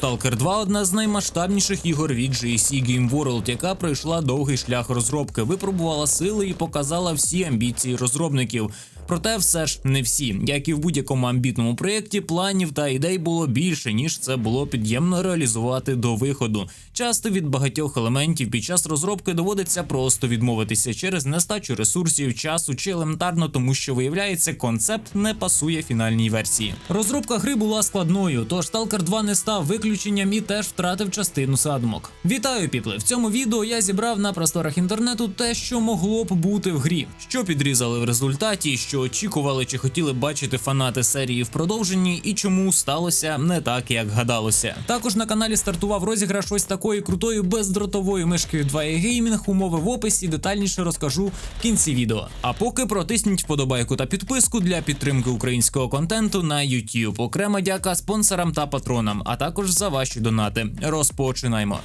Stalker 2 одна з наймасштабніших ігор від GSC Game World, яка пройшла довгий шлях розробки, випробувала сили і показала всі амбіції розробників. Проте, все ж не всі, як і в будь-якому амбітному проєкті, планів та ідей було більше, ніж це було під'ємно реалізувати до виходу. Часто від багатьох елементів під час розробки доводиться просто відмовитися через нестачу ресурсів, часу чи елементарно, тому що виявляється, концепт не пасує фінальній версії. Розробка гри була складною, тож Stalker 2 не став виключенням і теж втратив частину задумок. Вітаю, піпли! В цьому відео я зібрав на просторах інтернету те, що могло б бути в грі, що підрізали в результаті, що очікували чи хотіли бачити фанати серії в продовженні, і чому сталося не так, як гадалося. Також на каналі стартував розіграш ось такої крутої бездротової мишки від 2 Gaming, умови в описі, детальніше розкажу в кінці відео. А поки протисніть вподобайку та підписку для підтримки українського контенту на YouTube. Окрема дяка спонсорам та патронам, а також за ваші донати. Розпочинаємо.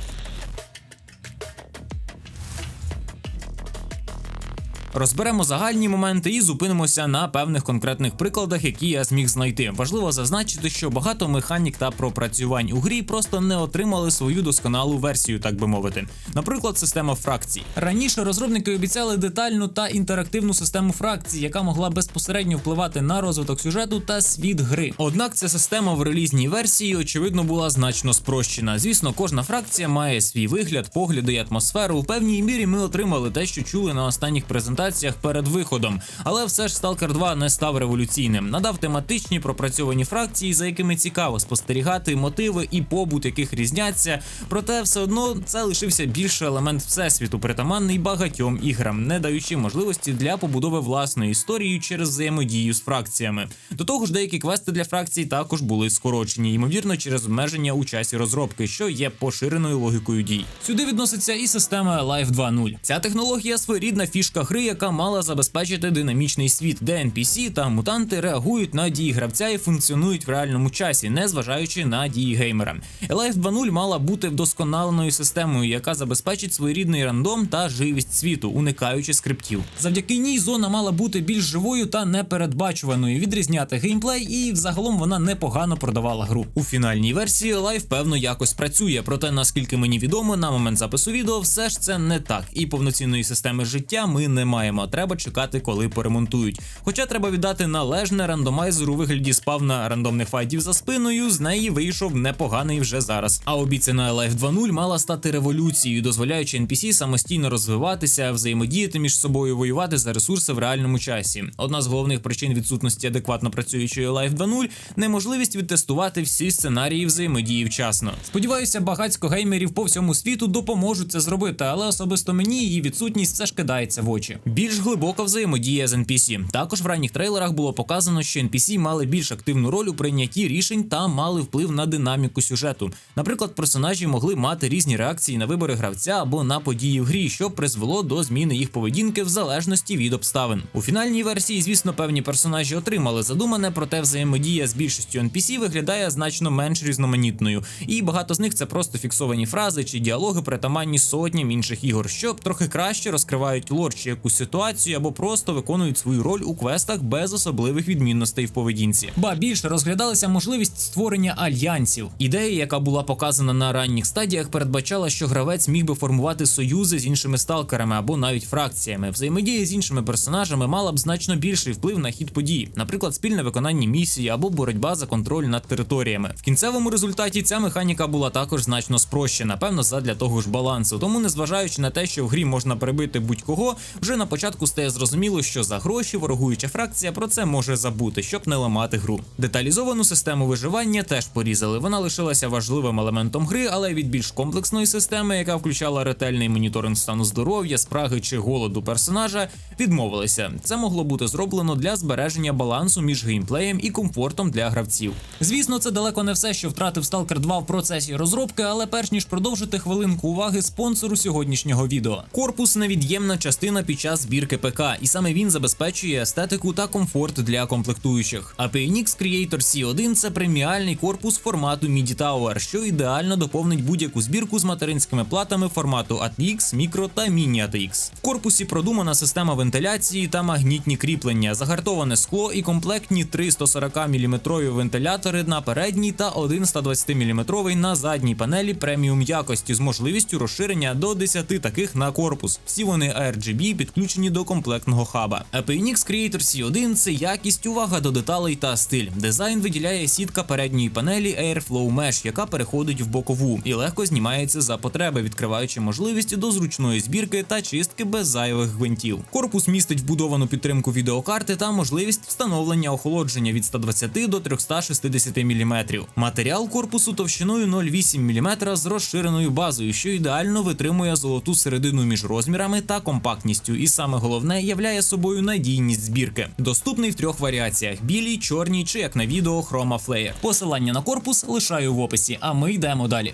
Розберемо загальні моменти і зупинимося на певних конкретних прикладах, які я зміг знайти. Важливо зазначити, що багато механік та пропрацювань у грі просто не отримали свою досконалу версію, так би мовити. Наприклад, система фракцій. Раніше розробники обіцяли детальну та інтерактивну систему фракцій, яка могла безпосередньо впливати на розвиток сюжету та світ гри. Однак ця система в релізній версії, очевидно, була значно спрощена. Звісно, кожна фракція має свій вигляд, погляди і атмосферу. У певній мірі ми отримали те, що чули на останніх презентаціях перед виходом. Але все ж Stalker 2 не став революційним. Надав тематичні пропрацьовані фракції, за якими цікаво спостерігати мотиви і побут, яких різняться. Проте все одно це лишився більше елемент всесвіту, притаманний багатьом іграм, не даючи можливості для побудови власної історії через взаємодію з фракціями. До того ж, деякі квести для фракцій також були скорочені, ймовірно, через обмеження у часі розробки, що є поширеною логікою дій. Сюди відноситься і система Life 2.0. Ця технологія своєрідна фішка гри, яка мала забезпечити динамічний світ, де NPC та мутанти реагують на дії гравця і функціонують в реальному часі, не зважаючи на дії геймера. Life 2.0 мала бути вдосконаленою системою, яка забезпечить своєрідний рандом та живість світу, уникаючи скриптів. Завдяки ній зона мала бути більш живою та непередбачуваною, відрізняти геймплей, і взагалом вона непогано продавала гру. У фінальній версії Life, певно якось працює, проте наскільки мені відомо, на момент запису відео все ж це не так, і повноцінної системи життя ми не маємо. Треба чекати, коли поремонтують. Хоча треба віддати належне рандомайзер у вигляді спавна рандомних файтів за спиною. З неї вийшов непоганий вже зараз. А обіцяна Life 2.0 мала стати революцією, дозволяючи NPC самостійно розвиватися, взаємодіяти між собою, воювати за ресурси в реальному часі. Одна з головних причин відсутності адекватно працюючої Life 2.0 – неможливість відтестувати всі сценарії взаємодії вчасно. Сподіваюся, багатько геймерів по всьому світу допоможуть це зробити, але особисто мені її відсутність все ж кидається в очі. Більш глибока взаємодія з NPC. Також в ранніх трейлерах було показано, що NPC мали більш активну роль у прийнятті рішень та мали вплив на динаміку сюжету. Наприклад, персонажі могли мати різні реакції на вибори гравця або на події в грі, що призвело до зміни їх поведінки в залежності від обставин. У фінальній версії, звісно, певні персонажі отримали задумане, проте взаємодія з більшістю NPC виглядає значно менш різноманітною, і багато з них це просто фіксовані фрази чи діалоги, притаманні сотням інших ігор, що трохи краще розкривають лор чи якусь ситуацію або просто виконують свою роль у квестах без особливих відмінностей в поведінці. Ба більше розглядалася можливість створення альянсів. Ідея, яка була показана на ранніх стадіях, передбачала, що гравець міг би формувати союзи з іншими сталкерами або навіть фракціями. Взаємодія з іншими персонажами мала б значно більший вплив на хід подій, наприклад, спільне виконання місії або боротьба за контроль над територіями. В кінцевому результаті ця механіка була також значно спрощена, певно, задля того ж балансу. Тому, незважаючи на те, що в грі можна перебити будь-кого, вже на початку стає зрозуміло, що за гроші ворогуюча фракція про це може забути, щоб не ламати гру. Деталізовану систему виживання теж порізали. Вона лишилася важливим елементом гри, але від більш комплексної системи, яка включала ретельний моніторинг стану здоров'я, спраги чи голоду персонажа, відмовилися. Це могло бути зроблено для збереження балансу між геймплеєм і комфортом для гравців. Звісно, це далеко не все, що втратив Stalker 2 в процесі розробки, але перш ніж продовжити хвилинку уваги спонсору сьогоднішнього відео. Корпус невід'ємна частина під час збірки ПК, і саме він забезпечує естетику та комфорт для комплектуючих. А PNX Creator C1 це преміальний корпус формату MIDI Tower, що ідеально доповнить будь-яку збірку з материнськими платами формату ATX, Micro та Mini ATX. В корпусі продумана система вентиляції та магнітні кріплення, загартоване скло і комплектні три 140 мм вентилятори на передній та один 120 мм на задній панелі преміум якості з можливістю розширення до 10 таких на корпус. Всі вони RGB підключені до комплектного хаба. А PNX Creator C1 це якість, увага до деталей та стиль. Дизайн виділяє сітка передньої панелі Airflow Mesh, яка переходить в бокову і легко знімається за потреби, відкриваючи можливість до зручної збірки та чистки без зайвих гвинтів. Корпус містить вбудовану підтримку відеокарти та можливість встановлення охолодження від 120 до 360 мм. Матеріал корпусу товщиною 0,8 мм з розширеною базою, що ідеально витримує золоту середину між розмірами та компактністю, і саме головне являє собою надійність збірки. Доступний в трьох варіаціях: білій, чорній чи як на відео Chroma флеєр. Посилання на корпус лишаю в описі, а ми йдемо далі.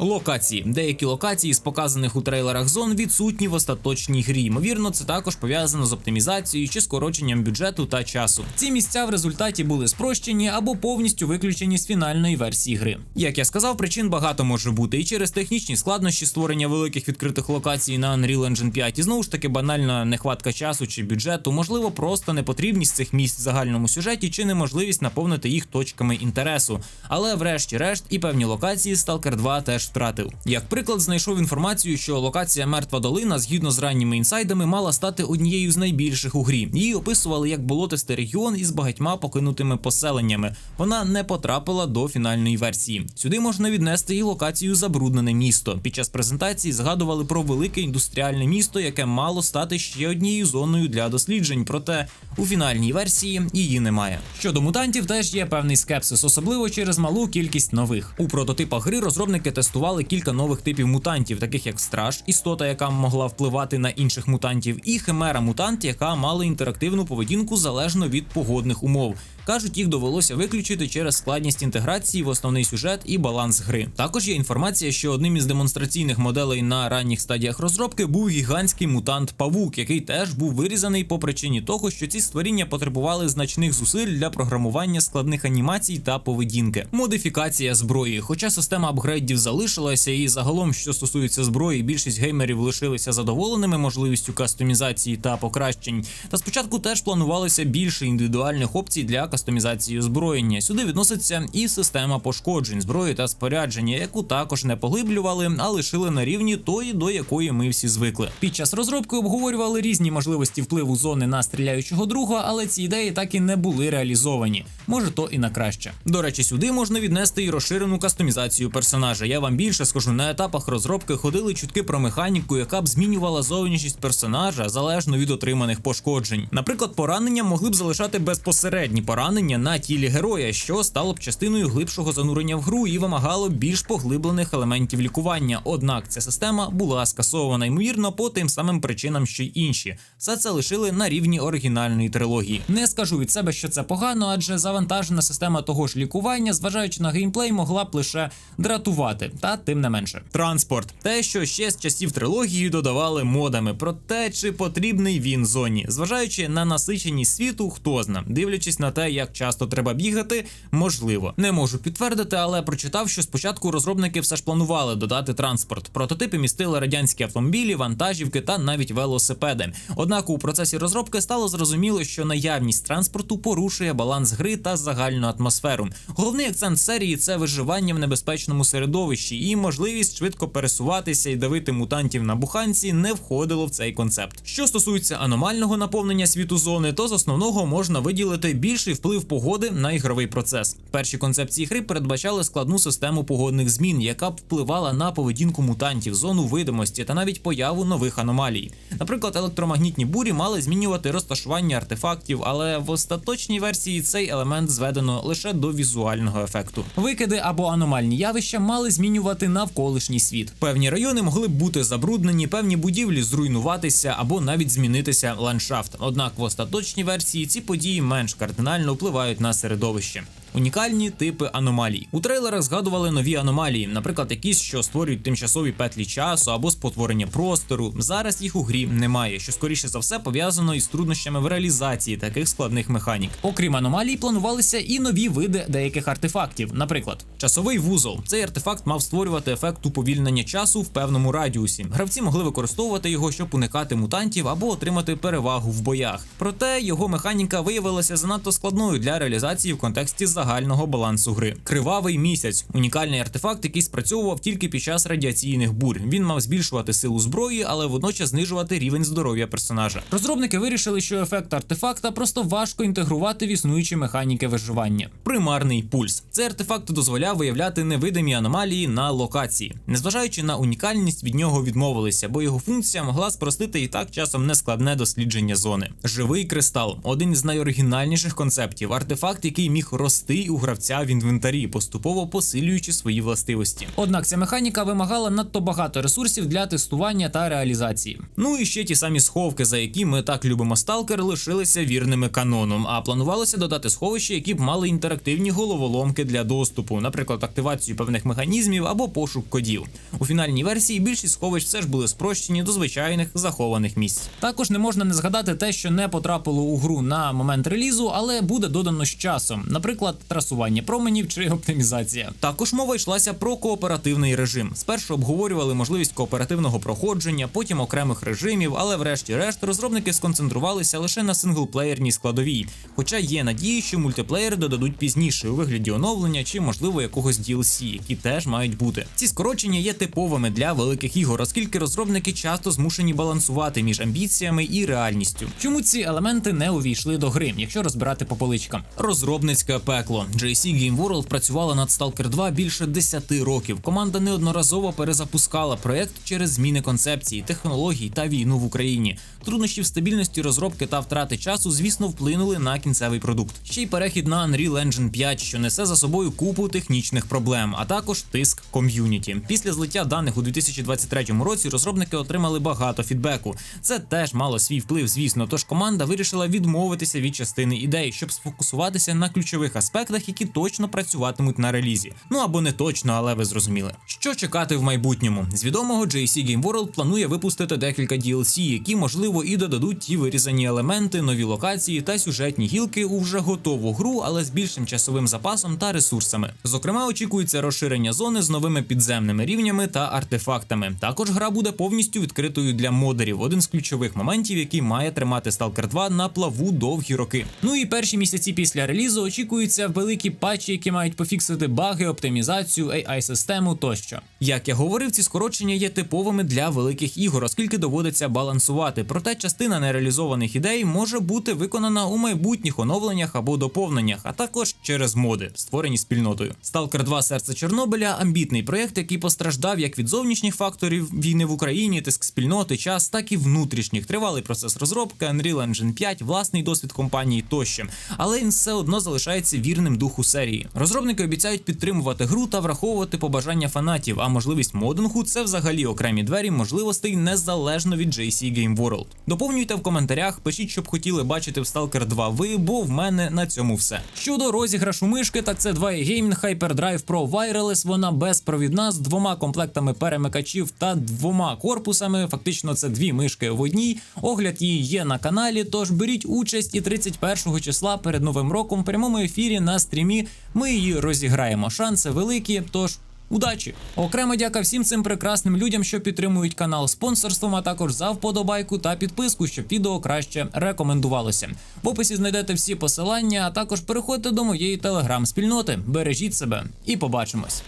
Локації. Деякі локації з показаних у трейлерах зон відсутні в остаточній грі. Ймовірно, це також пов'язано з оптимізацією чи скороченням бюджету та часу. Ці місця в результаті були спрощені або повністю виключені з фінальної версії гри. Як я сказав, причин багато може бути і через технічні складнощі створення великих відкритих локацій на Unreal Engine 5, і знову ж таки банальна нехватка часу чи бюджету, можливо, просто непотрібність цих місць в загальному сюжеті чи неможливість наповнити їх точками інтересу. Але врешті-решт і певні локації Stalker 2 теж втратив. Як приклад, знайшов інформацію, що локація Мертва долина, згідно з ранніми інсайдами, мала стати однією з найбільших у грі. Її описували як болотистий регіон із багатьма покинутими поселеннями. Вона не потрапила до фінальної версії. Сюди можна віднести і локацію Забруднене місто. Під час презентації згадували про велике індустріальне місто, яке мало стати ще однією зоною для досліджень. Проте у фінальній версії її немає. Щодо мутантів, теж є певний скепсис, особливо через малу кількість нових. У прототипах гри розробники тестували кілька нових типів мутантів, таких як страж, істота, яка могла впливати на інших мутантів, і химера мутант, яка мала інтерактивну поведінку залежно від погодних умов. Кажуть, їх довелося виключити через складність інтеграції в основний сюжет і баланс гри. Також є інформація, що одним із демонстраційних моделей на ранніх стадіях розробки був гігантський мутант Павук, який теж був вирізаний по причині того, що ці створіння потребували значних зусиль для програмування складних анімацій та поведінки. Модифікація зброї, хоча система апгрейдів залишилася, і загалом, що стосується зброї, більшість геймерів лишилися задоволеними можливістю кастомізації та покращень. Та спочатку теж планувалося більше індивідуальних опцій для кастомізації озброєння. Сюди відноситься і система пошкоджень зброї та спорядження, яку також не поглиблювали, а лишили на рівні тої, до якої ми всі звикли. Під час розробки обговорювали різні можливості впливу зони на стріляючого друга, але ці ідеї так і не були реалізовані. Може, то і на краще. До речі, сюди можна віднести і розширену кастомізацію персонажа. Я вам більше скажу, на етапах розробки ходили чутки про механіку, яка б змінювала зовнішність персонажа залежно від отриманих пошкоджень. Наприклад, поранення могли б залишати безпосередні поранення на тілі героя, що стало б частиною глибшого занурення в гру і вимагало більш поглиблених елементів лікування. Однак ця система була скасована ймовірно по тим самим причинам, що й інші. Все це лишили на рівні оригінальної трилогії. Не скажу від себе, що це погано, адже завантажена система того ж лікування, зважаючи на геймплей, могла б лише дратувати, та тим не менше. Транспорт те, що ще з часів трилогії додавали модами, про те, чи потрібний він зоні, зважаючи на насиченість світу, хто зна, дивлячись на те, як часто треба бігати, можливо. Не можу підтвердити, але прочитав, що спочатку розробники все ж планували додати транспорт. Прототипи містили радянські автомобілі, вантажівки та навіть велосипеди. Однак у процесі розробки стало зрозуміло, що наявність транспорту порушує баланс гри та загальну атмосферу. Головний акцент серії це виживання в небезпечному середовищі, і можливість швидко пересуватися і давити мутантів на буханці не входило в цей концепт. Що стосується аномального наповнення світу зони, то з основного можна виділити більший вплив погоди на ігровий процес. Перші концепції гри передбачали складну систему погодних змін, яка б впливала на поведінку мутантів, зону видимості та навіть появу нових аномалій. Наприклад, електромагнітні бурі мали змінювати розташування артефактів, але в остаточній версії цей елемент зведено лише до візуального ефекту. Викиди або аномальні явища мали змінювати навколишній світ. Певні райони могли б бути забруднені, певні будівлі зруйнуватися або навіть змінитися ландшафт. Однак в остаточній версії ці події менш кардинально впливають на середовище. Унікальні типи аномалій. У трейлерах згадували нові аномалії, наприклад, якісь, що створюють тимчасові петлі часу або спотворення простору. Зараз їх у грі немає, що скоріше за все пов'язано із труднощами в реалізації таких складних механік. Окрім аномалій, планувалися і нові види деяких артефактів. Наприклад, часовий вузол. Цей артефакт мав створювати ефект уповільнення часу в певному радіусі. Гравці могли використовувати його, щоб уникати мутантів або отримати перевагу в боях. Проте його механіка виявилася занадто складною для реалізації в контексті загального балансу гри. Кривавий місяць унікальний артефакт, який спрацьовував тільки під час радіаційних бурь. Він мав збільшувати силу зброї, але водночас знижувати рівень здоров'я персонажа. Розробники вирішили, що ефект артефакта просто важко інтегрувати в існуючі механіки виживання. Примарний пульс. Цей артефакт дозволяв виявляти невидимі аномалії на локації. Незважаючи на унікальність, від нього відмовилися, бо його функція могла спростити і так часом нескладне дослідження зони. Живий кристал один із найоригінальніших концептів. Артефакт, який міг рости у гравця в інвентарі, поступово посилюючи свої властивості. Однак ця механіка вимагала надто багато ресурсів для тестування та реалізації. Ну і ще ті самі сховки, за які ми так любимо сталкер, лишилися вірними каноном. А планувалося додати сховища, які б мали інтерактивні головоломки для доступу, наприклад, активацію певних механізмів або пошук кодів. У фінальній версії більшість сховищ все ж були спрощені до звичайних захованих місць. Також не можна не згадати те, що не потрапило у гру на момент релізу, але буде додано з часом, наприклад, трасування променів чи оптимізація. Також мова йшлася про кооперативний режим. Спершу обговорювали можливість кооперативного проходження, потім окремих режимів, але врешті-решт розробники сконцентрувалися лише на синглплеєрній складовій. Хоча є надії, що мультиплеєр додадуть пізніше у вигляді оновлення чи, можливо, якогось DLC, які теж мають бути. Ці скорочення є типовими для великих ігор, оскільки розробники часто змушені балансувати між амбіціями і реальністю. Чому ці елементи не увійшли до гри, якщо розбирати по поличкам? Розробницьке пекло. JC Game World працювала над Stalker 2 більше 10 років. Команда неодноразово перезапускала проект через зміни концепції, технологій та війну в Україні. Труднощі в стабільності розробки та втрати часу, звісно, вплинули на кінцевий продукт. Ще й перехід на Unreal Engine 5, що несе за собою купу технічних проблем, а також тиск ком'юніті. Після злиття даних у 2023 році розробники отримали багато фідбеку. Це теж мало свій вплив, звісно. Тож команда вирішила відмовитися від частини ідей, щоб сфокусуватися на ключових аспектах, які точно працюватимуть на релізі. Ну або не точно, але ви зрозуміли. Що чекати в майбутньому? З відомого JC Game World планує випустити декілька DLC, які можливо і додадуть ті вирізані елементи, нові локації та сюжетні гілки у вже готову гру, але з більшим часовим запасом та ресурсами. Зокрема, очікується розширення зони з новими підземними рівнями та артефактами. Також гра буде повністю відкритою для модерів. Один з ключових моментів, який має тримати Stalker 2 на плаву довгі роки. Ну і перші місяці після релізу очікуються великі патчі, які мають пофіксити баги, оптимізацію, AI систему тощо. Як я говорив, ці скорочення є типовими для великих ігор, оскільки доводиться балансувати. Проте частина нереалізованих ідей може бути виконана у майбутніх оновленнях або доповненнях, а також через моди, створені спільнотою. Stalker 2 серце Чорнобиля амбітний проєкт, який постраждав як від зовнішніх факторів війни в Україні, тиск спільноти, час, так і внутрішніх. Тривалий процес розробки, Unreal Engine 5, власний досвід компанії тощо. Але він все одно залишається вірним духу серії. Розробники обіцяють підтримувати гру та враховувати побажання фанатів. А можливість модингу це взагалі окремі двері можливостей незалежно від JC Game World. Доповнюйте в коментарях, пишіть, щоб хотіли бачити в Stalker 2 ви, бо в мене на цьому все. Щодо розіграшу мишки, так це 2 Gaming Hyperdrive Pro Wireless. Вона безпровідна з двома комплектами перемикачів та двома корпусами. Фактично, це дві мишки в одній. Огляд її є на каналі. Тож беріть участь і 31 числа перед новим роком в прямому ефірі на стрімі. Ми її розіграємо. Шанси великі. Тож. Удачі! Окремо дяка всім цим прекрасним людям, що підтримують канал спонсорством, а також за вподобайку та підписку, щоб відео краще рекомендувалося. В описі знайдете всі посилання, а також переходьте до моєї телеграм-спільноти. Бережіть себе і побачимось!